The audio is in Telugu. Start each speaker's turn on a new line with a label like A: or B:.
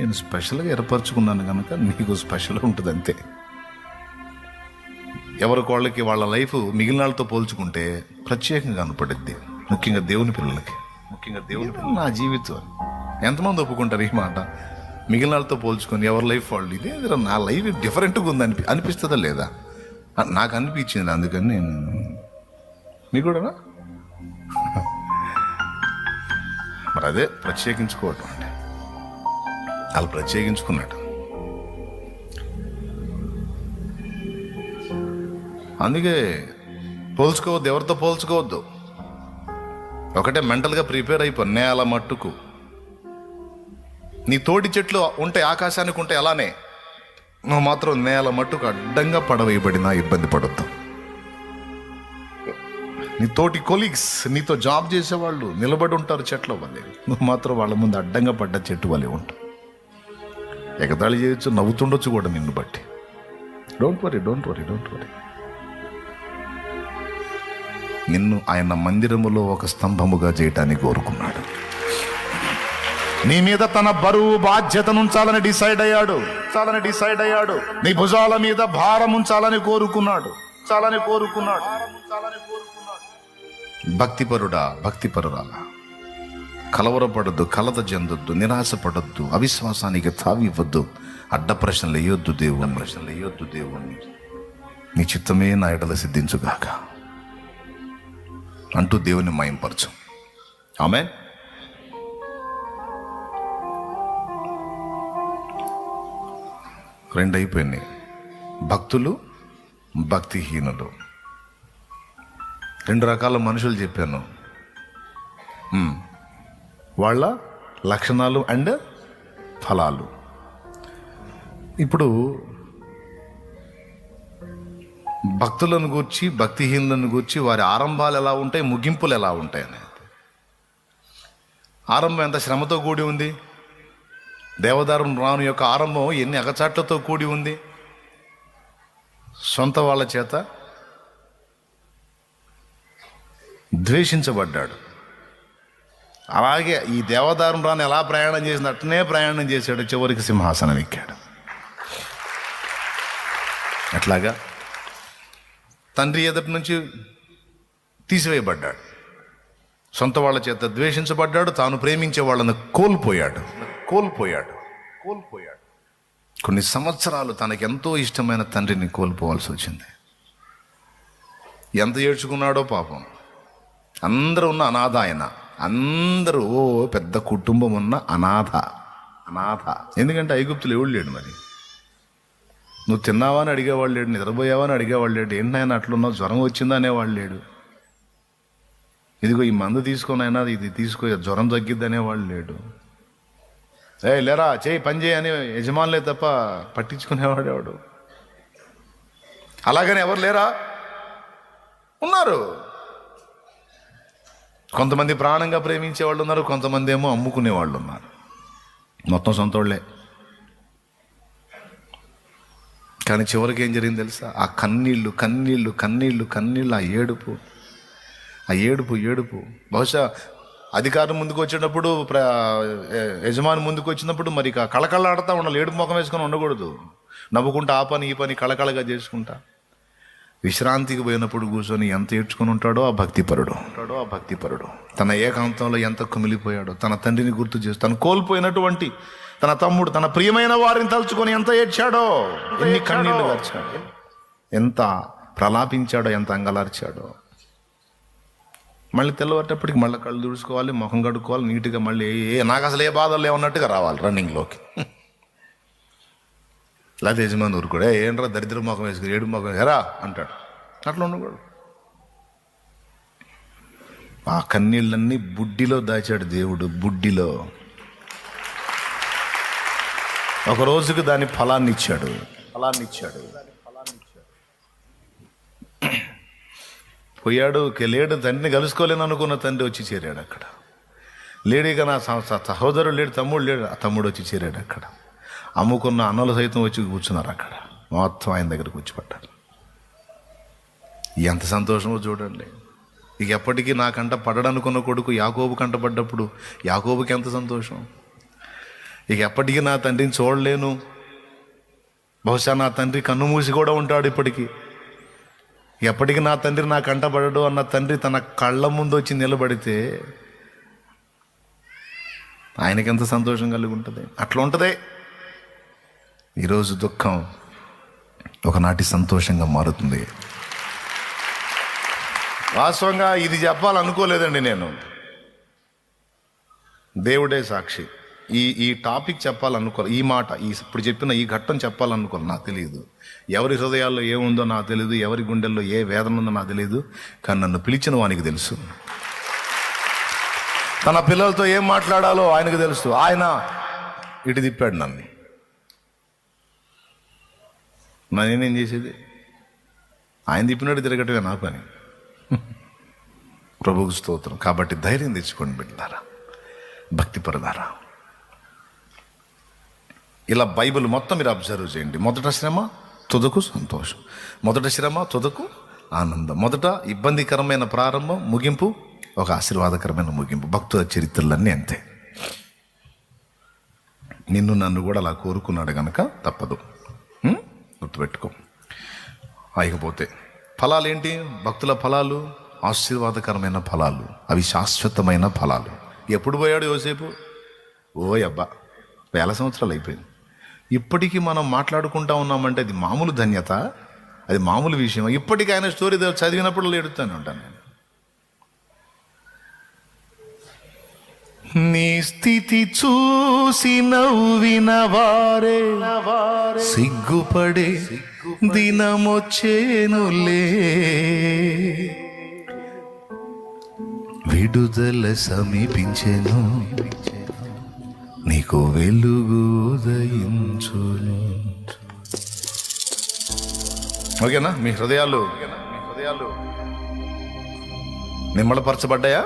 A: నేను స్పెషల్గా ఏర్పరచుకున్నాను కనుక నీకు స్పెషల్ ఉంటుంది అంతే ఎవరికి వాళ్ళకి వాళ్ళ లైఫ్ మిగిలిన వాళ్ళతో పోల్చుకుంటే ప్రత్యేకంగా కనపడుద్ది ముఖ్యంగా దేవుని పిల్లలకి. ముఖ్యంగా దేవుని పిల్లలు నా జీవితం. ఎంతమంది ఒప్పుకుంటారు ఈ మాట? మిగిలిన వాళ్ళతో పోల్చుకొని ఎవరి లైఫ్ వాళ్ళు ఇదే నా లైఫ్ డిఫరెంట్గా ఉంది అనిపి అనిపిస్తుందా లేదా? నాకు అనిపించింది అందుకని నేను మీకు కూడానా? మరి అదే ప్రత్యేకించుకోవటం వాళ్ళు ప్రత్యేకించుకున్నాడు. అందుకే పోల్చుకోవద్దు ఎవరితో పోల్చుకోవద్దు. ఒకటే మెంటల్గా ప్రిపేర్ అయిపోయి నేల మట్టుకు. నీ తోటి చెట్లు ఉంటే ఆకాశానికి ఉంటే అలానే. నువ్వు మాత్రం నేల మట్టుకు అడ్డంగా పడవేయబడినా ఇబ్బంది పడద్దు. నీ తోటి కొలీగ్స్ నీతో జాబ్ చేసేవాళ్ళు నిలబడి ఉంటారు చెట్ల వల్లే నువ్వు మాత్రం వాళ్ళ ముందు అడ్డంగా పడ్డ చెట్టు వల్లే ఉంటావు ఎగతాళి చేయొచ్చు నవ్వుతుండొచ్చు కూడా నిన్ను బట్టి. Don't worry don't worry don't worry నిన్ను ఆయన మందిరములో ఒక స్తంభముగా చేయటానికి కోరుకున్నాడు. నీ మీద తన బరువు బాధ్యతను ఉంచాలని డిసైడ్ అయ్యాడు. చాలని డిసైడ్ అయ్యాడు. నీ భుజాల మీద భారం ఉంచాలని కోరుకున్నాడు. చాలని కోరుకున్నాడు. భక్తిపరుడా భక్తిపరురాలా? కలవరపడద్దు కలత చెందొద్దు నిరాశపడద్దు అవిశ్వాసానికి తావివ్వద్దు అడ్డ ప్రశ్నలు వేయొద్దు దేవుణ్ణి. ప్రశ్నలు వేయొద్దు దేవుణ్ణి. నీ చిత్తమే నా ఎడల సిద్ధించుగాక. అంటూ దేవుని మయంపరచు. ఆమె రెండు అయిపోయినాయి భక్తులు భక్తిహీనులు. రెండు రకాల మనుషులు చెప్పాను. వాళ్ళ లక్షణాలు అండ్ ఫలాలు. ఇప్పుడు భక్తులను గూర్చి భక్తిహీనులను గూర్చి వారి ఆరంభాలు ఎలా ఉంటాయి ముగింపులు ఎలా ఉంటాయి అనేది. ఆరంభం ఎంత శ్రమతో కూడి ఉంది? దేవదారం రాను యొక్క ఆరంభం ఎన్ని అగచాట్లతో కూడి ఉంది? సొంత వాళ్ళ చేత ద్వేషించబడ్డాడు. అలాగే ఈ దేవదారం రాను ఎలా ప్రయాణం చేసింది అట్నే ప్రయాణం చేశాడు చివరికి సింహాసనం ఎక్కాడు. అట్లాగా తండ్రి ఎదుటి నుంచి తీసివేయబడ్డాడు. సొంత వాళ్ళ చేత ద్వేషించబడ్డాడు తాను ప్రేమించే వాళ్ళను కోల్పోయాడు. కోల్పోయాడు. కోల్పోయాడు. కొన్ని సంవత్సరాలు తనకు ఎంతో ఇష్టమైన తండ్రిని కోల్పోవాల్సి వచ్చింది. ఎంత ఏడ్చుకున్నాడో పాపం. అందరూ ఉన్న అనాథ ఆయన. అందరూ పెద్ద కుటుంబం ఉన్న అనాథ అనాథ. ఎందుకంటే ఐగుప్తులు ఎవడు లేడు మరి? నువ్వు తిన్నావా అని అడిగేవాడు లేడు నిద్రపోయావా అని అడిగేవాడు లేడు ఏంటైనా అట్లున్నావు? జ్వరం వచ్చిందా అనేవాడు లేడు. ఇదిగో ఈ మందు తీసుకొనైనా ఇది తీసుకో జ్వరం తగ్గిద్ది అనేవాడు లేడు. ఏ లేరా చేయి పని చేయి అని యజమానులే తప్ప పట్టించుకునేవాడేవాడు అలాగని ఎవరు లేరా? ఉన్నారు. కొంతమంది ప్రాణంగా ప్రేమించే వాళ్ళు ఉన్నారు కొంతమంది ఏమో అమ్ముకునే వాళ్ళు ఉన్నారు. మొత్తం సొంతోళ్ళే. కానీ చివరికి ఏం జరిగింది తెలుసా? ఆ కన్నీళ్ళు కన్నీళ్ళు కన్నీళ్ళు కన్నీళ్ళు ఆ ఏడుపు ఆ ఏడుపు ఏడుపు. బహుశా అధికారం ముందుకు వచ్చేటప్పుడు ప్ర యజమాని ముందుకు వచ్చినప్పుడు మరి కళకళ కళకళలాడుతూ ఉండాలి. ఏడుపు ముఖం వేసుకొని ఉండకూడదు. నవ్వుకుంటా ఆ పని ఈ పని కళకళగా చేసుకుంటా. విశ్రాంతికి పోయినప్పుడు కూర్చొని ఎంత ఏడ్చుకొని ఉంటాడో ఆ భక్తిపరుడు. ఉంటాడో ఆ భక్తిపరుడు. తన ఏకాంతంలో ఎంత కుమిలిపోయాడో తన తండ్రిని గుర్తు చేసి తను కోల్పోయినటువంటి తన తమ్ముడు తన ప్రియమైన వారిని తలుచుకొని ఎంత ఏడ్చాడో ఎన్ని కన్నీళ్ళు గార్చాడో ఎంత ప్రలాపించాడో ఎంత అంగలార్చాడో. మళ్ళీ తెల్లవారేటప్పటికి మళ్ళీ కళ్ళు తుడుచుకోవాలి ముఖం కడుక్కోవాలి నీట్గా మళ్ళీ ఏ నాకు అసలు ఏ బాధలు లేవన్నట్టుగా రావాలి రన్నింగ్లోకి. లేకపోతే యజమాని ఊరుకోడే ఏంట్రా దరిద్ర ముఖం వేసుకుని ఏడు ముఖం ఎరా అంటాడు. అట్లా ఉండకూడదు. ఆ కన్నీళ్ళన్నీ బుడ్డిలో దాచాడు దేవుడు బుడ్డిలో. ఒక రోజుకు దాని ఫలాన్ని ఇచ్చాడు. ఫలాన్ని ఇచ్చాడు. పోయాడు లేడు తండ్రిని కలుసుకోలేను అనుకున్న తండ్రి వచ్చి చేరాడు అక్కడ. లేడీగా నా సహోదరుడు లేడు తమ్ముడు లేడు ఆ తమ్ముడు వచ్చి చేరాడు అక్కడ. అమ్ముకున్న అన్నలు సైతం వచ్చి కూర్చున్నారు అక్కడ. మొత్తం ఆయన దగ్గర వచ్చి ఎంత సంతోషమో చూడండి. ఇక ఎప్పటికీ నాకంట పడడనుకున్న కొడుకు యాకోబు కంట పడ్డప్పుడు యాకోబుకి ఎంత సంతోషం. ఇక ఎప్పటికీ నా తండ్రిని చూడలేను. బహుశా నా తండ్రి కన్ను మూసి కూడా ఉంటాడు ఇప్పటికీ. ఎప్పటికీ నా తండ్రి నా కంటపడడు అన్న తండ్రి తన కళ్ళ ముందు వచ్చి నిలబడితే ఆయనకి ఎంత సంతోషం కలిగి ఉంటుంది? అట్లా ఉంటుంది. ఈరోజు దుఃఖం ఒకనాటి సంతోషంగా మారుతుంది. వాస్తవంగా ఇది చెప్పాలనుకోలేదండి నేను. దేవుడే సాక్షి. ఈ ఈ టాపిక్ చెప్పాలనుకో ఈ మాట ఈ ఇప్పుడు చెప్పిన ఈ ఘట్టం చెప్పాలనుకోను నాకు తెలియదు. ఎవరి హృదయాల్లో ఏముందో నాకు తెలియదు ఎవరి గుండెల్లో ఏ వేదన ఉందో నాకు తెలియదు కానీ నన్ను పిలిచిన వానికి తెలుసు. తన పిల్లలతో ఏం మాట్లాడాలో ఆయనకు తెలుసు. ఆయన ఇటు తిప్పాడు నన్ను. నా నేనేం చేసేది? ఆయన తిప్పినట్టు తిరగటమే నా పని. ప్రభుకు స్తోత్రం. కాబట్టి ధైర్యం తెచ్చుకోండి బిడ్డారా. భక్తి పరదారా ఇలా బైబిల్ మొత్తం మీరు అబ్జర్వ్ చేయండి. మొదట శ్రమ తుదకు సంతోషం. మొదట శ్రమ తుదకు ఆనందం. మొదట ఇబ్బందికరమైన ప్రారంభం ముగింపు ఒక ఆశీర్వాదకరమైన ముగింపు. భక్తుల చరిత్రలన్నీ అంతే. నిన్ను నన్ను కూడా అలా కోరుకున్నాడు కనుక తప్పదు. గుర్తుపెట్టుకో. అయిపోతే ఫలాలు ఏంటి భక్తుల ఫలాలు ఆశీర్వాదకరమైన ఫలాలు అవి శాశ్వతమైన ఫలాలు. ఎప్పుడు పోయాడు యోసేపు? ఓ అబ్బా వేల సంవత్సరాలు అయిపోయింది. ఇప్పటికీ మనం మాట్లాడుకుంటా ఉన్నామంటే అది మామూలు ధన్యత అది మామూలు విషయం ఇప్పటికీ ఆయన స్టోరీ చదివినప్పుడు ఏడుతూనే ఉంటాను నేను. నీ స్థితి చూసి నవ్విన వారే సిగ్గుపడే దినమొచ్చేనులే. విడుదల సమీపించెను. నీకు వెలుగు ఉదయించును. ఓకేనా? మీ హృదయాలు. మీ హృదయాలు నిమ్మలపరచబడ్డాయా